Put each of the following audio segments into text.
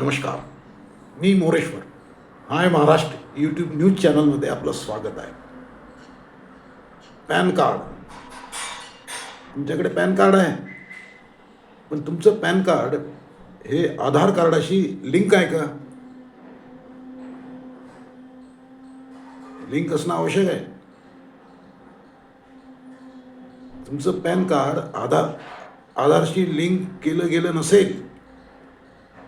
नमस्कार. मी Moreshwar. Hi Maharashtra YouTube news चॅनलमध्ये आपलं स्वागत आहे. PAN card. तुमच्याकडे पॅन कार्ड आहे? पण तुमचं पॅन कार्ड हे आधार कार्डाशी लिंक आहे का? लिंक असणं आवश्यक आहे. तुमचं पॅन कार्ड आधार आधारशी लिंक केलं गेलं नसेल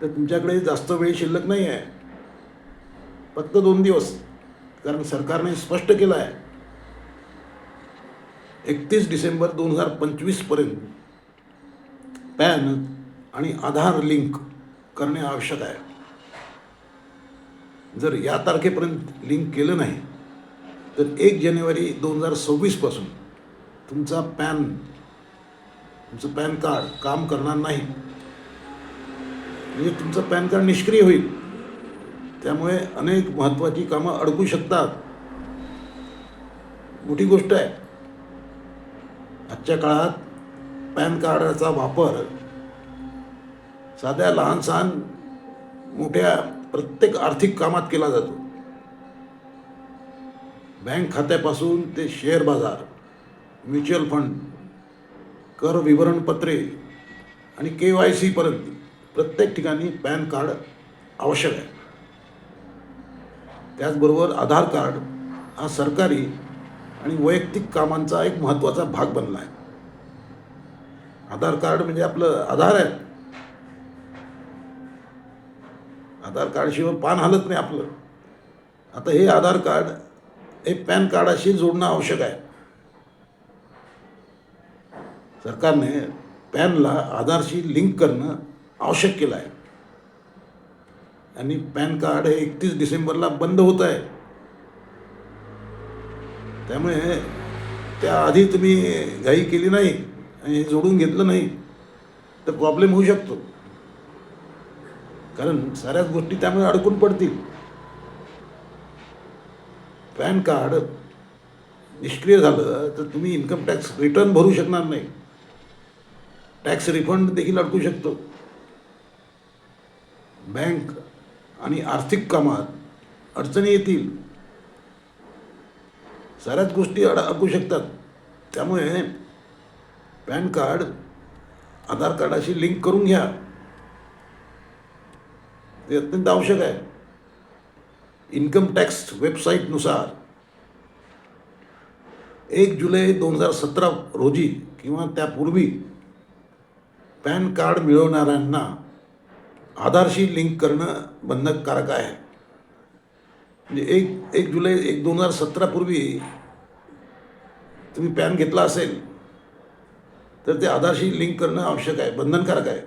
तर तुमच्याकडे जास्त वेळ शिल्लक नाही आहे. फक्त दोन दिवस. कारण सरकारने स्पष्ट केलं आहे. एकतीस डिसेंबर दोन हजार पंचवीसपर्यंत पॅन आणि आधार लिंक करणे आवश्यक आहे. जर या तारखेपर्यंत लिंक केलं नाही तर एक जानेवारी दोन हजार सव्वीसपासून तुमचा पॅन तुमचं पॅन कार्ड काम करणार नाही. म्हणजे तुमचं पॅन कार्ड निष्क्रिय होईल. त्यामुळे अनेक महत्त्वाची कामं अडकू शकतात. मोठी गोष्ट आहे. आजच्या काळात पॅन कार्डाचा वापर साध्या लहान सहान मोठ्या प्रत्येक आर्थिक कामात केला जातो. बँक खात्यापासून ते शेअर बाजार म्युच्युअल फंड कर विवरणपत्रे आणि के वाय सीपर्यंत प्रत्येक ठिकाणी पॅन कार्ड आवश्यक आहे. त्याचबरोबर आधार कार्ड हा सरकारी आणि वैयक्तिक कामांचा एक महत्त्वाचा भाग बनला आहे. आधार कार्ड म्हणजे आपलं आधार आहे. आधार कार्डशिवाय पान हलत नाही आपलं. आता हे आधार कार्ड हे पॅन कार्डाशी जोडणं आवश्यक आहे. सरकारने पॅनला आधारशी लिंक करणं आवश्यक केला आहे. आणि पॅन कार्ड हे एकतीस डिसेंबरला बंद होत आहे. त्यामुळे त्याआधी तुम्ही घाई केली नाही आणि हे जोडून घेतलं नाही तर प्रॉब्लेम होऊ शकतो. कारण साऱ्याच गोष्टी त्यामुळे अडकून पडतील. पॅन कार्ड निष्क्रिय झालं तर तुम्ही इन्कम टॅक्स रिटर्न भरू शकणार नाही. टॅक्स रिफंड देखील अडकू शकतो. बँक आणि आर्थिक कामात अडचणी येतील. साऱ्याच गोष्टी अड अडकू शकतात. त्यामुळे पॅन कार्ड आधार कार्डाशी लिंक करून घ्या. ते अत्यंत आवश्यक आहे. इन्कम टॅक्स वेबसाईटनुसार एक जुलै दोन हजार सतरा रोजी किंवा त्यापूर्वी पॅन कार्ड मिळवणाऱ्यांना आधारशी लिंक करणं बंधनकारक आहे. म्हणजे एक एक जुलै एक दोन हजार सतरापूर्वी तुम्ही पॅन घेतला असेल तर ते आधारशी लिंक करणं आवश्यक आहे बंधनकारक आहे.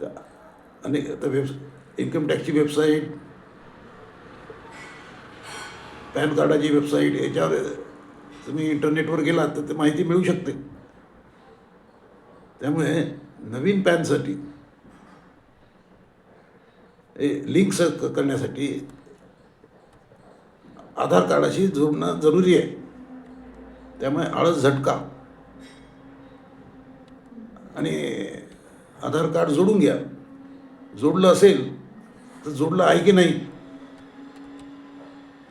तर अनेक आता वेब इन्कम टॅक्सची वेबसाईट पॅन कार्डाची वेबसाईट याच्यावर तुम्ही इंटरनेटवर गेलात तर ते माहिती मिळू शकते. त्यामुळे नवीन पॅनसाठी लिंक स करण्यासाठी आधार कार्डाशी जोडणं जरुरी आहे. त्यामुळे आळस झटका. आणि आधार कार्ड जोडून घ्या. जोडलं असेल तर जोडलं आहे की नाही?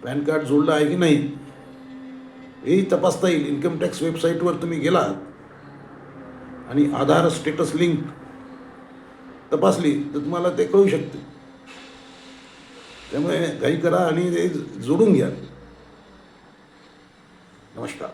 पॅन कार्ड जोडलं आहे की नाही? हेही तपासता येईल. इन्कम टॅक्स वेबसाईटवर तुम्ही गेलात आणि आधार स्टेटस लिंक तपासली तर तुम्हाला ते कळू शकते. त्यामुळे काही करा आणि ते जोडून घ्या. नमस्कार.